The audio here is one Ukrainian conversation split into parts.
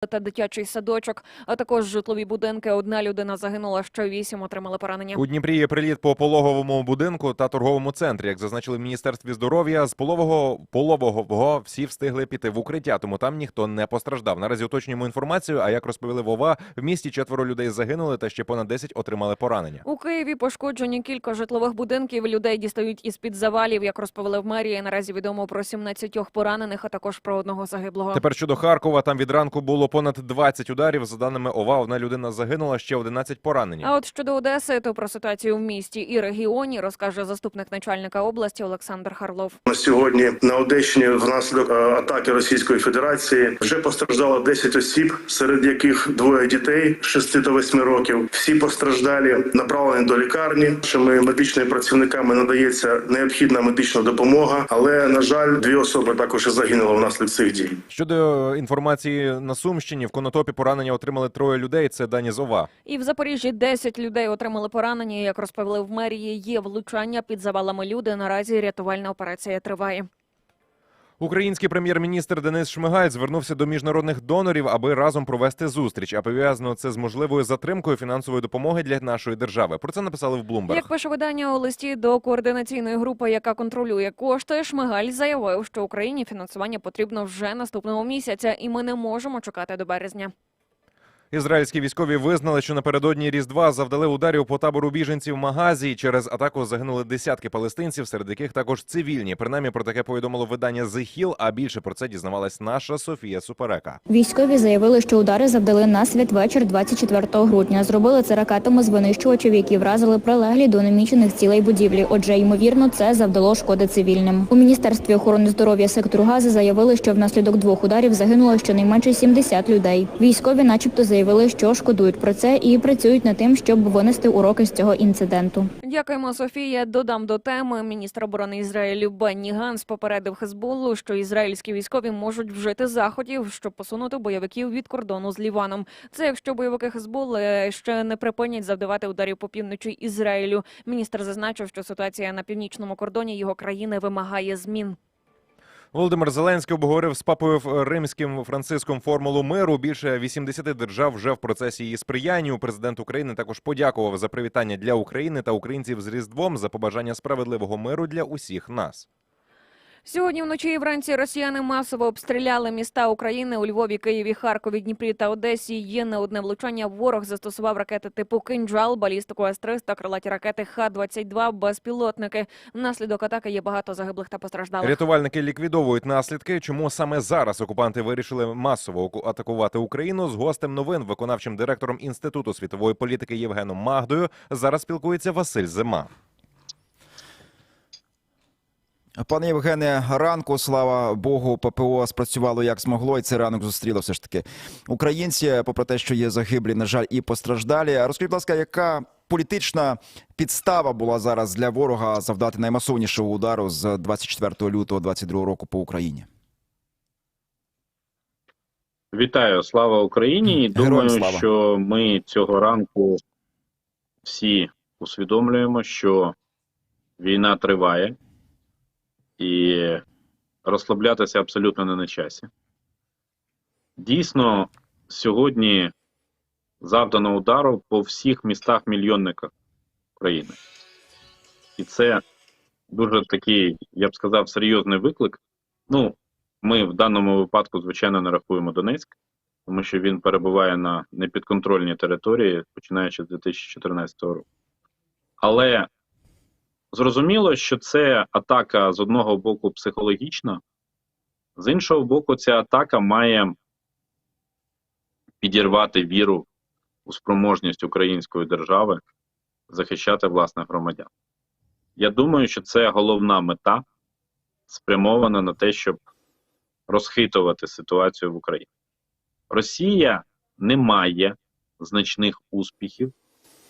та дитячий садочок, а також житлові будинки. Одна людина загинула, ще вісім отримали поранення. У Дніпрі є приліт по пологовому будинку та торговому центрі. Як зазначили в міністерстві здоров'я, з полового пологового всі встигли піти в укриття, тому там ніхто не постраждав. Наразі уточнюємо інформацію. А як розповіли Вова, в місті четверо людей загинули та ще понад 10 отримали поранення. У Києві пошкоджені кілька житлових будинків. Людей дістають із під завалів. Як розповіли в мерії, наразі відомо про 17 поранених, а також про одного загиблого. Тепер щодо Харкова, там від ранку було понад 20 ударів. За даними ОВА, одна людина загинула, ще 11 поранені. А от щодо Одеси, то про ситуацію в місті і регіоні розкаже заступник начальника області Олександр Харлов. На сьогодні на Одещині внаслідок е, атаки Російської Федерації вже постраждало 10 осіб, серед яких двоє дітей 6 та 8 років. Всі постраждалі направлені до лікарні. Нашими медичними працівниками надається необхідна медична допомога, але на жаль, дві особи також загинули внаслідок цих дій. Щодо інформації на Сумщині, в Конотопі поранення отримали троє людей. Це дані з ОВА. І в Запоріжжі 10 людей отримали поранення. Як розповіли в мерії, є влучання під завалами люди. Наразі рятувальна операція триває. Український прем'єр-міністр Денис Шмигаль звернувся до міжнародних донорів, аби разом провести зустріч. А пов'язано це з можливою затримкою фінансової допомоги для нашої держави. Про це написали в Блумберг. Як пише видання у листі до координаційної групи, яка контролює кошти, Шмигаль заявив, що Україні фінансування потрібно вже наступного місяця, і ми не можемо чекати до березня. Ізраїльські військові визнали, що напередодні Різдва завдали ударів по табору біженців в Магазі. Через атаку загинули десятки палестинців, серед яких також цивільні. Принаймні про таке повідомило видання The Hill, а більше про це дізнавалась наша Софія Суперека. Військові заявили, що удари завдали на святвечір 24 грудня. Зробили це ракетами з винищувачів, які вразили прилеглі до намічених цілей будівлі. Отже, ймовірно, це завдало шкоди цивільним. У міністерстві охорони здоров'я сектору Гази заявили, що внаслідок двох ударів загинуло щонайменше 70 людей. Військові, начебто, заявили, що шкодують про це і працюють над тим, щоб винести уроки з цього інциденту. Дякуємо, Софія. Додам до теми. Міністр оборони Ізраїлю Бенні Ганс попередив Хезболлу, що ізраїльські військові можуть вжити заходів, щоб посунути бойовиків від кордону з Ліваном. Це якщо бойовики Хезболли ще не припинять завдавати ударів по півночі Ізраїлю. Міністр зазначив, що ситуація на північному кордоні його країни вимагає змін. Володимир Зеленський обговорив з папою римським Франциском формулу миру. Більше 80 держав вже в процесі її сприяння. Президент України також подякував за привітання для України та українців з Різдвом за побажання справедливого миру для усіх нас. Сьогодні вночі і вранці росіяни масово обстріляли міста України у Львові, Києві, Харкові, Дніпрі та Одесі. Є не одне влучання. Ворог застосував ракети типу «Кинджал», балістику С-300, крилаті ракети Х-22, безпілотники. Внаслідок атаки є багато загиблих та постраждалих. Рятувальники ліквідовують наслідки. Чому саме зараз окупанти вирішили масово атакувати Україну? З гостем новин, виконавчим директором інституту світової політики Євгеном Магдою, зараз спілкується Василь Зима. Пане Євгене, ранку, слава Богу, ППО спрацювало як змогло, і цей ранок зустріло все ж таки українці, попри те, що є загиблі, на жаль, і постраждалі. Розкажіть, будь ласка, яка політична підстава була зараз для ворога завдати наймасовнішого удару з 24 лютого 22 року по Україні? Вітаю, слава Україні! Героям Думаю, слава. що ми цього ранку всі усвідомлюємо, що війна триває, і розслаблятися абсолютно не на часі. Дійсно, сьогодні завдано удару по всіх містах-мільйонниках країни. І це дуже такий, я б сказав, серйозний виклик. Ну, ми в даному випадку, звичайно, не рахуємо Донецьк, тому що він перебуває на непідконтрольній території, починаючи з 2014 року. Але зрозуміло, що це атака з одного боку психологічна, з іншого боку, ця атака має підірвати віру у спроможність української держави захищати власних громадян. Я думаю, що це головна мета, спрямована на те, щоб розхитувати ситуацію в Україні. Росія не має значних успіхів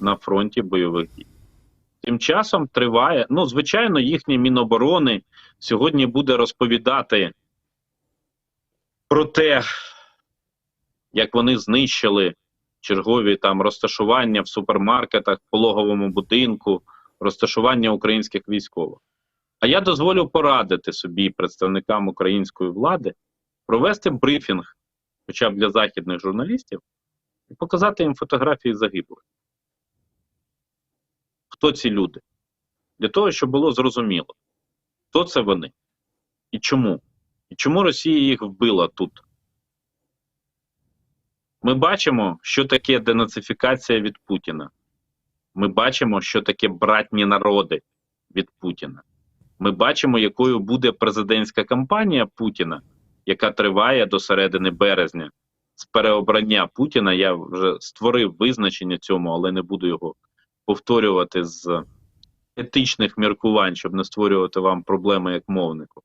на фронті бойових дій. Тим часом триває, ну, звичайно, їхнє Міноборони сьогодні буде розповідати про те, як вони знищили чергові там розташування в супермаркетах, пологовому будинку, розташування українських військових. А я дозволю порадити собі представникам української влади провести брифінг хоча б для західних журналістів, і показати їм фотографії загиблих. Хто ці люди? Для того, щоб було зрозуміло, хто це вони і чому. І чому Росія їх вбила тут? Ми бачимо, що таке денацифікація від Путіна. Ми бачимо, що таке братні народи від Путіна. Ми бачимо, якою буде президентська кампанія Путіна, яка триває до середини березня. З переобрання Путіна я вже створив визначення цьому, але не буду його повторювати з етичних міркувань, щоб не створювати вам проблеми як мовнику.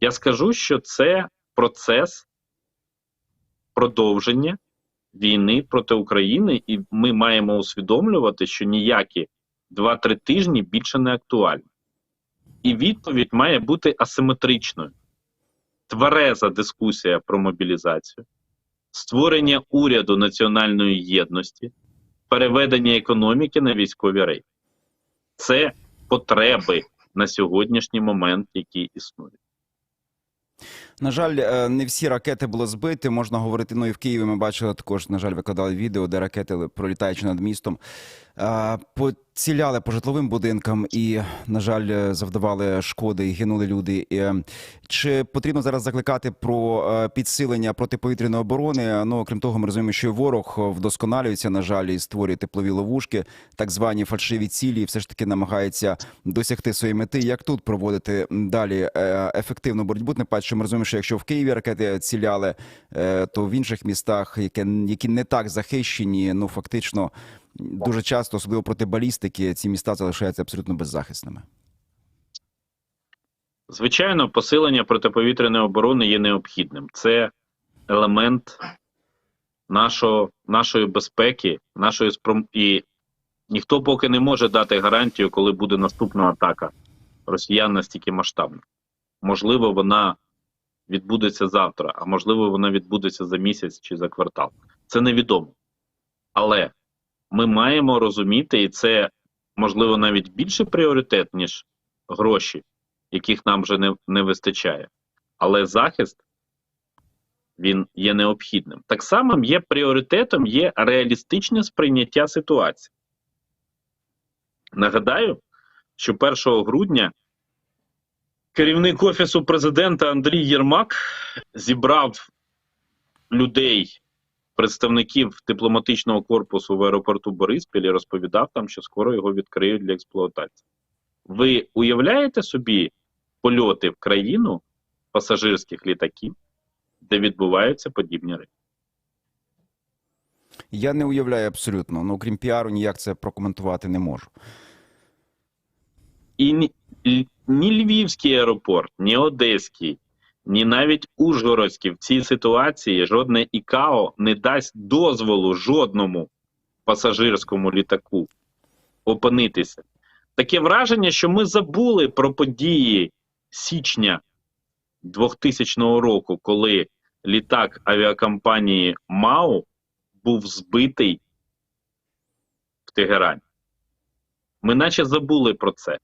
Я скажу, що це процес продовження війни проти України, і ми маємо усвідомлювати, що ніякі 2-3 тижні більше не актуальні. І відповідь має бути асиметричною. Твереза дискусія про мобілізацію, створення уряду національної єдності, переведення економіки на військові рейки. Це потреби на сьогоднішній момент, які існують. На жаль, е, не всі ракети були збиті. Можна говорити. Ну і в Києві ми бачили також. На жаль, викладали відео, де ракети пролітаючи над містом. Е, Поціляли по житловим будинкам і, на жаль, е, завдавали шкоди і гинули люди. Е, Чи потрібно зараз закликати про підсилення протиповітряної оборони? Ну окрім того, ми розуміємо, що ворог вдосконалюється, на жаль, і створює теплові ловушки, так звані фальшиві цілі, і все ж таки намагається досягти своєї мети. Як тут проводити далі ефективну боротьбу? Не паче, ми розуміємо, що якщо в Києві ракети ціляли, то в інших містах, які не так захищені, ну фактично дуже часто, особливо проти балістики, ці міста залишаються абсолютно беззахисними. Звичайно, посилення протиповітряної оборони є необхідним. Це елемент нашого, нашої безпеки, нашої спром... і ніхто поки не може дати гарантію, коли буде наступна атака росіян настільки масштабна. Можливо, вона відбудеться завтра, а можливо, вона відбудеться за місяць чи за квартал. Це невідомо. Але ми маємо розуміти, і це можливо навіть більший пріоритет, ніж гроші яких нам вже не, не вистачає. Але захист він є необхідним. Так само є пріоритетом є реалістичне сприйняття ситуації. Нагадаю, що 1 грудня керівник Офісу президента Андрій Єрмак зібрав людей, представників дипломатичного корпусу в аеропорту Бориспіль і розповідав там, що скоро його відкриють для експлуатації. Ви уявляєте собі польоти в країну пасажирських літаків, де відбуваються подібні речі? Я не уявляю абсолютно. Ну окрім піару, ніяк це прокоментувати не можу. І ні, ні Львівський аеропорт, ні Одеський, ні навіть Ужгородський в цій ситуації жодне ІКАО не дасть дозволу жодному пасажирському літаку опинитися. Таке враження, що ми забули про події січня 2000 року, коли літак авіакомпанії МАУ був збитий в Тегерані. Ми наче забули про це.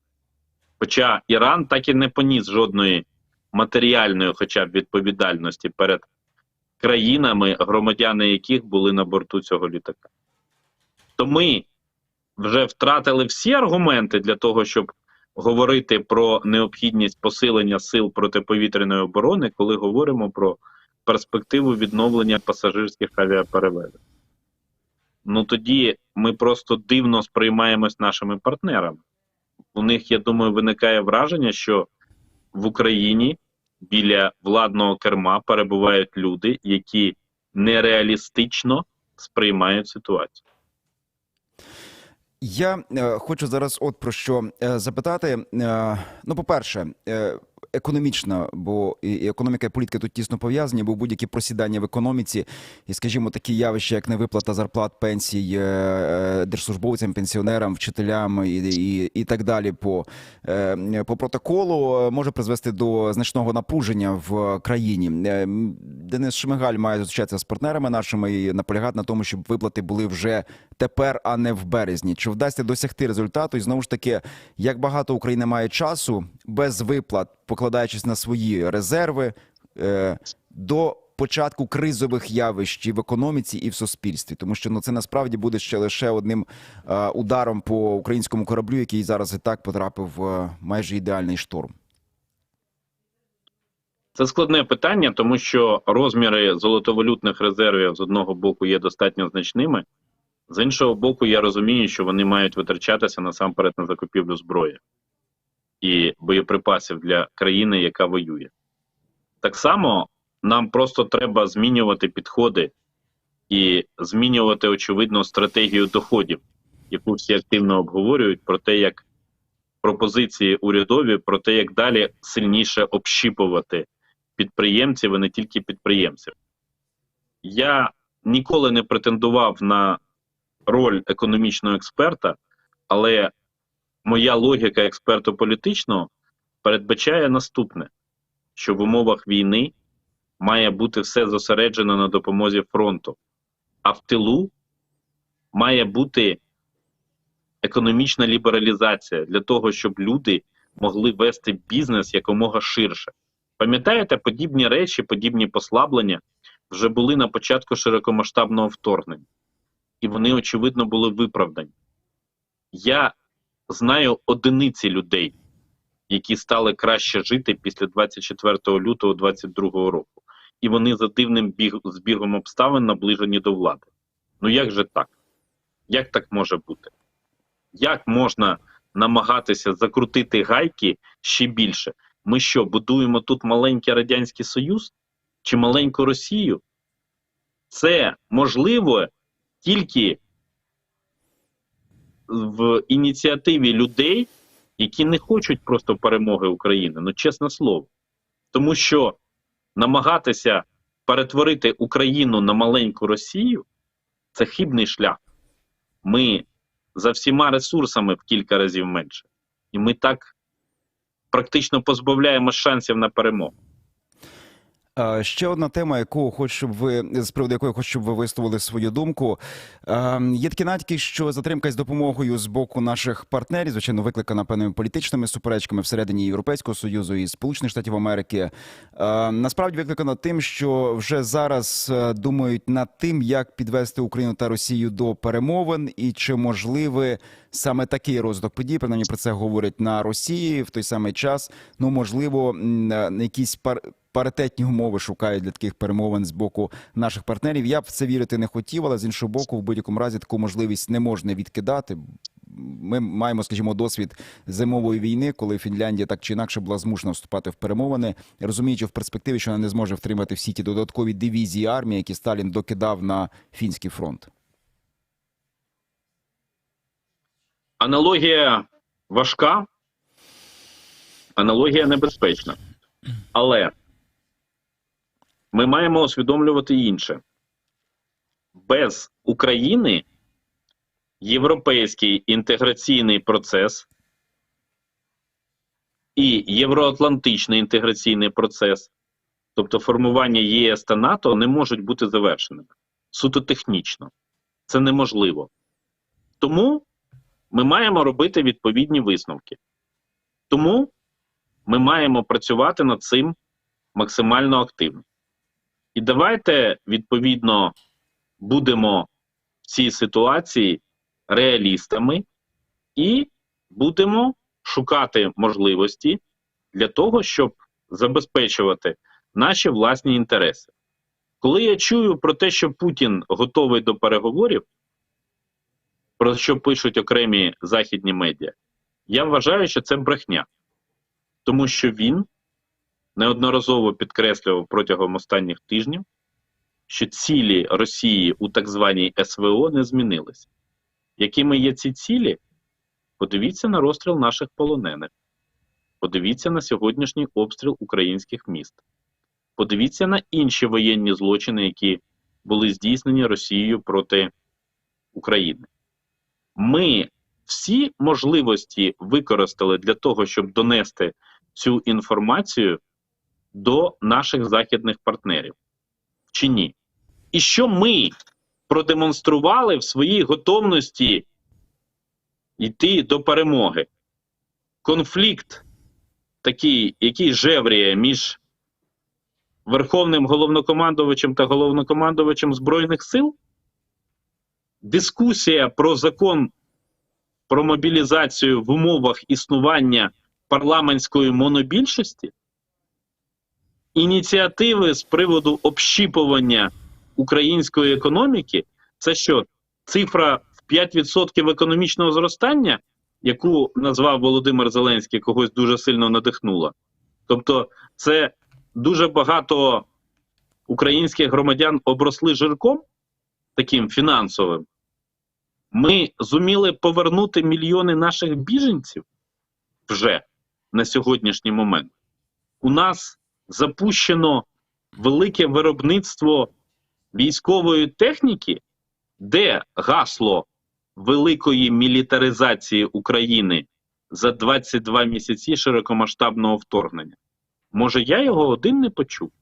Хоча Іран так і не поніс жодної матеріальної, хоча б відповідальності перед країнами, громадяни яких були на борту цього літака. То ми вже втратили всі аргументи для того, щоб говорити про необхідність посилення сил протиповітряної оборони, коли говоримо про перспективу відновлення пасажирських авіаперевезень. Ну тоді ми просто дивно сприймаємось нашими партнерами. У них, я думаю, виникає враження, що в Україні біля владного керма перебувають люди, які нереалістично сприймають ситуацію. Я е, хочу зараз от про що е, запитати. Е, ну, по-перше, е, економічно, бо і економіка і політика тут тісно пов'язані, бо будь-які просідання в економіці, і, скажімо, такі явища, як невиплата зарплат, пенсій е, е, держслужбовцям, пенсіонерам, вчителям і, і, і так далі по, е, по протоколу, може призвести до значного напруження в країні. Денис Шмигаль має зустрічатися з партнерами нашими і наполягати на тому, щоб виплати були вже тепер, а не в березні. Чи вдасться досягти результату? І знову ж таки, як багато Україна має часу без виплат, покладаючись на свої резерви, е, до початку кризових явищ і в економіці, і в суспільстві, тому що ну це насправді буде ще лише одним е, ударом по українському кораблю, який зараз і так потрапив в майже ідеальний шторм. Це складне питання, тому що розміри золотовалютних резервів з одного боку є достатньо значними, з іншого боку, я розумію, що вони мають витрачатися насамперед на закупівлю зброї і боєприпасів для країни, яка воює. Так само нам просто треба змінювати підходи і змінювати, очевидно, стратегію доходів, яку всі активно обговорюють, про те, як пропозиції урядові, про те, як далі сильніше общіпувати підприємців і не тільки підприємців. Я ніколи не претендував на роль економічного експерта, але моя логіка експерту політичного передбачає наступне: що в умовах війни має бути все зосереджено на допомозі фронту, а в тилу має бути економічна лібералізація для того, щоб люди могли вести бізнес якомога ширше. Пам'ятаєте, подібні речі, подібні послаблення вже були на початку широкомасштабного вторгнення, і вони, очевидно, були виправдані. Я знаю одиниці людей, які стали краще жити після 24 лютого 2022 року, і вони за дивним біг, збігом обставин наближені до влади. Ну як же так? Як так може бути? Як можна намагатися закрутити гайки ще більше? Ми що, будуємо тут маленький Радянський Союз чи маленьку Росію? Це можливо тільки в ініціативі людей, які не хочуть просто перемоги України, ну чесне слово. Тому що намагатися перетворити Україну на маленьку Росію це хибний шлях. Ми за всіма ресурсами в кілька разів менше. І ми так практично позбавляємо шансів на перемогу. Е, Ще одна тема, яку хочу, щоб ви з приводу якої хочу, щоб ви висловили свою думку. Е, Є такі натяки, що затримка з допомогою з боку наших партнерів, звичайно, викликана певними політичними суперечками всередині Європейського союзу і Сполучених Штатів Америки. е, Насправді викликана тим, що вже зараз думають над тим, як підвести Україну та Росію до перемовин, і чи можливий саме такий розвиток подій. Принаймні про це говорять на Росії в той самий час. Ну можливо, якісь пар паритетні умови шукають для таких перемовин з боку наших партнерів. Я б в це вірити не хотів, але з іншого боку, в будь-якому разі таку можливість не можна відкидати. Ми маємо, скажімо, досвід зимової війни, коли Фінляндія так чи інакше була змушена вступати в перемовини, розуміючи в перспективі, що вона не зможе втримати всі ті додаткові дивізії армії, які Сталін докидав на фінський фронт. Аналогія важка, аналогія небезпечна. Але ми маємо усвідомлювати інше. Без України європейський інтеграційний процес і євроатлантичний інтеграційний процес, тобто формування ЄС та НАТО, не можуть бути завершеними. Суто технічно. Це неможливо. Тому ми маємо робити відповідні висновки. Тому ми маємо працювати над цим максимально активно. І давайте, відповідно, будемо в цій ситуації реалістами і будемо шукати можливості для того, щоб забезпечувати наші власні інтереси. Коли я чую про те, що Путін готовий до переговорів, про що пишуть окремі західні медіа, я вважаю, що це брехня, тому що він неодноразово підкреслював протягом останніх тижнів, що цілі Росії у так званій СВО не змінилися. Якими є ці цілі? Подивіться на розстріл наших полонених, подивіться на сьогоднішній обстріл українських міст, подивіться на інші воєнні злочини, які були здійснені Росією проти України. Ми всі можливості використали для того, щоб донести цю інформацію до наших західних партнерів чи ні? І що ми продемонстрували в своїй готовності йти до перемоги? Конфлікт такий, який жевріє між верховним головнокомандувачем та головнокомандувачем Збройних сил? Дискусія про закон про мобілізацію в умовах існування парламентської монобільшості? Ініціативи з приводу общіпування української економіки це що? Цифра в 5% економічного зростання, яку назвав Володимир Зеленський, когось дуже сильно надихнула. Тобто, це дуже багато українських громадян обросли жирком таким фінансовим. Ми зуміли повернути мільйони наших біженців вже на сьогоднішній момент. У нас запущено велике виробництво військової техніки, де гасло великої мілітаризації України за 22 місяці широкомасштабного вторгнення. Може, я його один не почув?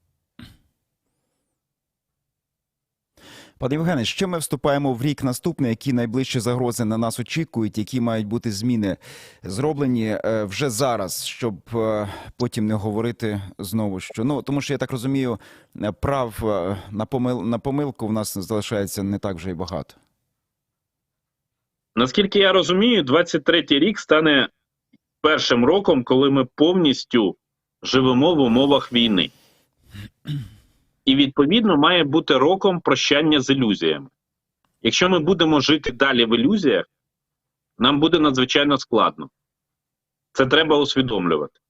Пане Євгене, ще ми вступаємо в рік наступний. Які найближчі загрози на нас очікують, які мають бути зміни зроблені е, вже зараз, щоб е, потім не говорити знову, що ну тому, що я так розумію, е, прав на помил на помилку в нас залишається не так вже й багато. Наскільки я розумію, 23-й рік стане першим роком, коли ми повністю живемо в умовах війни. І відповідно має бути роком прощання з ілюзіями. Якщо ми будемо жити далі в ілюзіях, нам буде надзвичайно складно. Це треба усвідомлювати.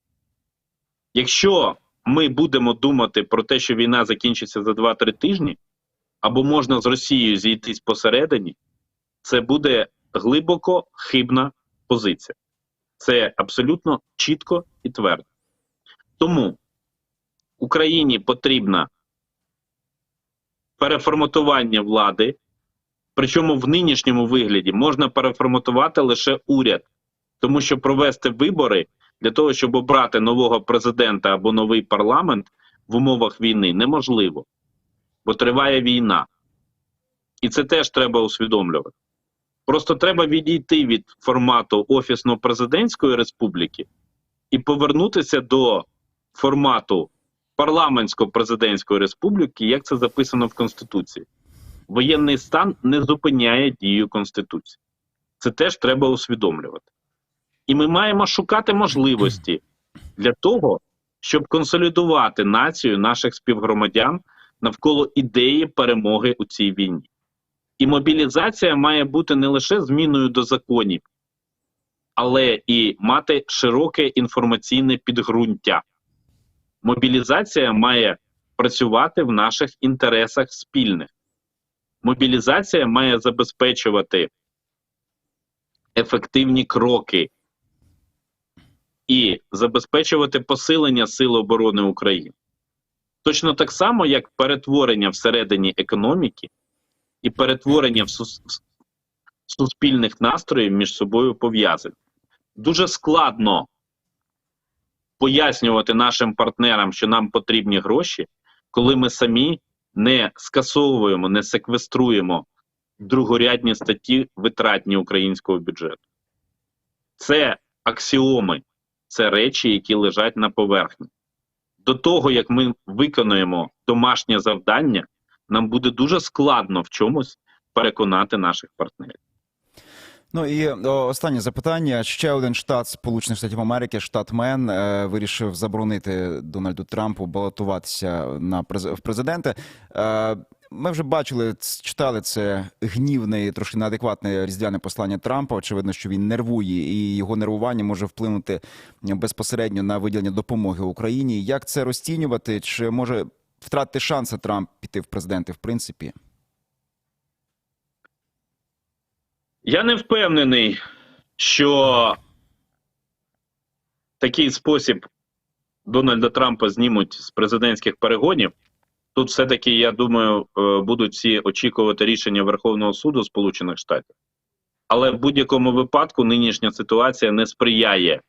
Якщо ми будемо думати про те, що війна закінчиться за 2-3 тижні, або можна з Росією зійтись посередині, це буде глибоко хибна позиція. Це абсолютно чітко і твердо. Тому Україні потрібна переформатування влади, причому в нинішньому вигляді можна переформатувати лише уряд, тому що провести вибори для того, щоб обрати нового президента або новий парламент в умовах війни неможливо, бо триває війна. І це теж треба усвідомлювати. Просто треба відійти від формату офісно-президентської республіки і повернутися до формату парламентсько-президентської республіки, як це записано в Конституції. Воєнний стан не зупиняє дію Конституції. Це теж треба усвідомлювати. І ми маємо шукати можливості для того, щоб консолідувати націю наших співгромадян навколо ідеї перемоги у цій війні. І мобілізація має бути не лише зміною до законів, але і мати широке інформаційне підґрунтя. Мобілізація має працювати в наших інтересах спільних. Мобілізація має забезпечувати ефективні кроки і забезпечувати посилення Сил оборони України. Точно так само, як перетворення всередині економіки і перетворення в суспільних настроїв між собою пов'язані. Дуже складно пояснювати нашим партнерам, що нам потрібні гроші, коли ми самі не скасовуємо, не секвеструємо другорядні статті витратні українського бюджету. Це аксіоми, це речі, які лежать на поверхні. До того, як ми виконуємо домашнє завдання, нам буде дуже складно в чомусь переконати наших партнерів. Ну і останнє запитання. Ще один штат Сполучених Штатів Америки, штат Мен, е, вирішив заборонити Дональду Трампу балотуватися на в президенти. Е, ми вже бачили, читали це гнівне трошки неадекватне різдвяне послання Трампа. Очевидно, що він нервує, і його нервування може вплинути безпосередньо на виділення допомоги Україні. Як це розцінювати? Чи може втратити шанси Трамп піти в президенти? В принципі, Я не впевнений, що такий спосіб Дональда Трампа знімуть з президентських перегонів. Тут все-таки, я думаю, е, будуть всі очікувати рішення Верховного суду Сполучених Штатів. Але в будь-якому випадку нинішня ситуація не сприяє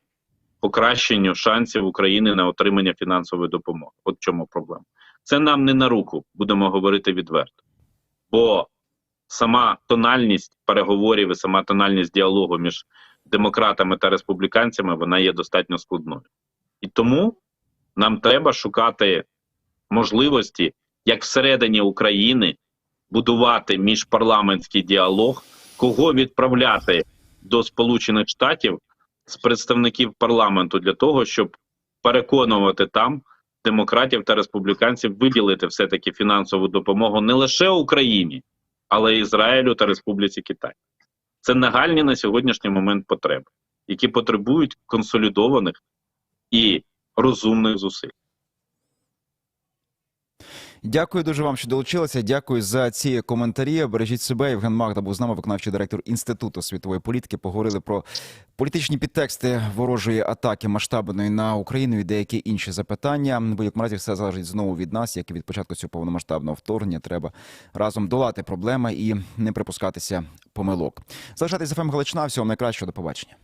покращенню шансів України на отримання фінансової допомоги. От в чому проблема. Це нам не на руку, будемо говорити відверто. Бо сама тональність переговорів і сама тональність діалогу між демократами та республіканцями вона є достатньо складною. І тому нам треба шукати можливості, як всередині України, будувати міжпарламентський діалог, кого відправляти до Сполучених Штатів з представників парламенту для того, щоб переконувати там демократів та республіканців виділити все-таки фінансову допомогу не лише Україні, але Ізраїлю та Республіці Китай. Це нагальні на сьогоднішній момент потреби, які потребують консолідованих і розумних зусиль. Дякую дуже вам, що долучилися. Дякую за ці коментарі. Бережіть себе. Євген Магда був з нами, виконавчий директор інституту світової політики. Поговорили про політичні підтексти ворожої атаки масштабної на Україну і деякі інші запитання. Будь-якому разі все залежить знову від нас, як і від початку цього повномасштабного вторгнення. Треба разом долати проблеми і не припускатися помилок. Залишайтесь з ФМ Галичина. Всього найкращого. До побачення.